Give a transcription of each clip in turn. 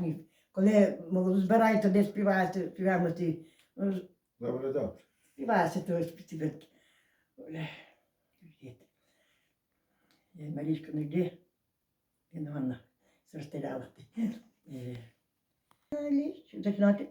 Ні. Коли мол, збираєте, де співаєте, співаємо ті, ну, Добре, добре. співаєте то співати. Марічка, ну йди. Він вона розстріляла. Зачинати.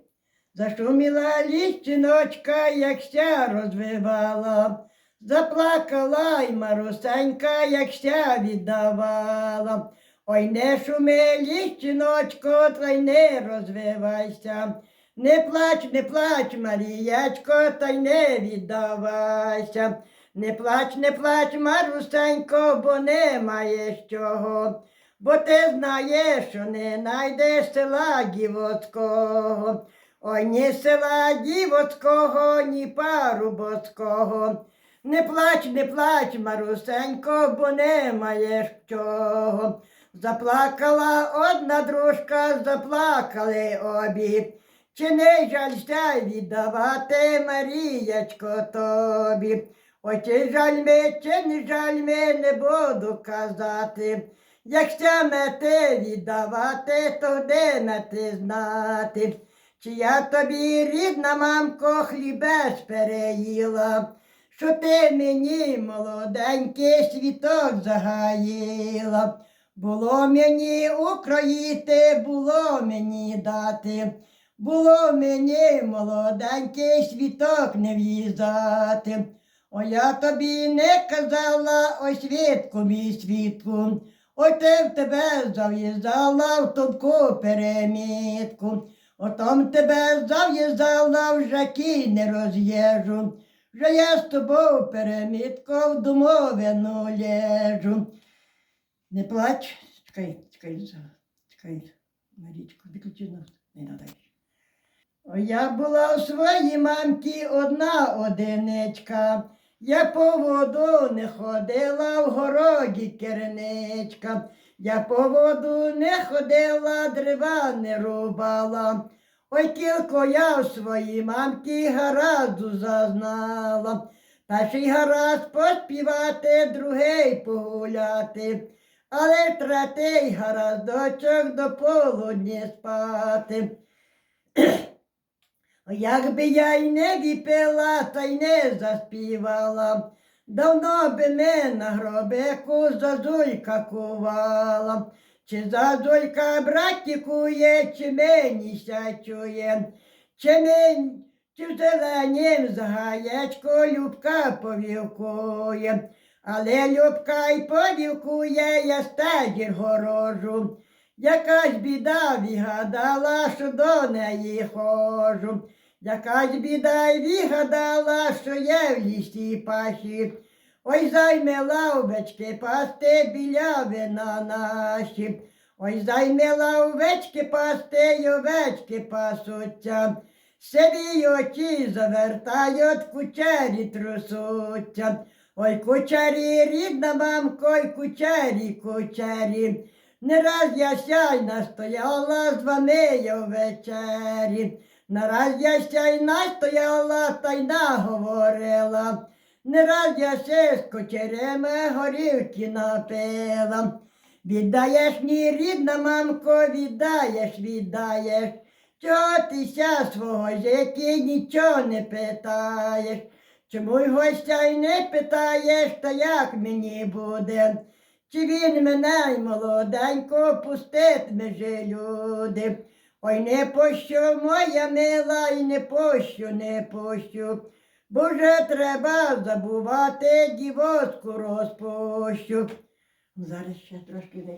Зашуміла ліщиночка, як ся розвивала. Заплакала й Марусенька, як ся віддавала. Ой, не шуми, ліщиночко, та й не розвивайся. Не плач, не плач, Маріячко, та й не віддавайся. Не плач, не плач, Марусенько, бо не маєш чого. Бо ти знаєш, що не найдеш села дівоцького. Ой, ні села дівоцького, ні парубоцького. Не плач, не плач, Марусенько, бо не маєш чого. Заплакала одна дружка, заплакали обі. Чи не жалься віддавати, Маріячко, тобі? Ой, чи жаль ми, чи не жаль ми, не буду казати. Якщо мети віддавати, то де мети знати? Чи я тобі, рідна мамко, хлібець переїла, що ти мені, молоденький, світок загаїла. Було мені укроїти, було мені дати, було мені молоденький світок не в'їзати. О, я тобі не казала, ой свідку, мій свідку, ой ти в тебе зав'їздала в топку перемітку. Отом тебе зав'їздала, вже кінь не роз'їжджу. Вже я з тобою перемітку в домовину лежу. Не плач, чекай, чекай, чекай, Марічко, виключи нас, не надай. О, я була у своїй мамці одна одиничка. Я по воду не ходила в городі керничка. Я по воду не ходила, дерева не рубала. Ой, тільки я в своїй мамці гаразду зазнала. Перший гаразд поспівати, другий погуляти. Але третій гараздочок до полудні спати. Якби я й не віпила, та й не заспівала, давно би ми на гробику зазулька кувала. Чи зазулька братікує, чи мені ся чує, чи мені, чи в зеленім загаєчку Любка повівкує, але Любка й повівкує, я стежір горожу. Якась біда вигадала, що до неї хожу. Якась біда й вигадала, що є в лісі паші. Ой, займела овечки пасти біля вина наші. Ой, займела овечки пасти, й овечки пасуться. Сиві очі завертають, кучері трусуться. Ой, кучері, рідна мамко, ой, кучері, кучері. Не раз я сяй настояла з вами я ввечері. Не раз я сяй настояла та й наговорила. Не раз я ще з кочерями горівки напила. Віддаєш мені, рідна мамко, віддаєш, віддаєш. Чого ти ся свого житті нічого не питаєш? Чому й гостя й не питаєш, та як мені буде? Чи він мене й молоденько пуститиме же люди? Ой, не пощу, моя мила, і не пощу, не пощу. Бо вже треба забувати дівоцьку розпущу. Зараз ще трошки не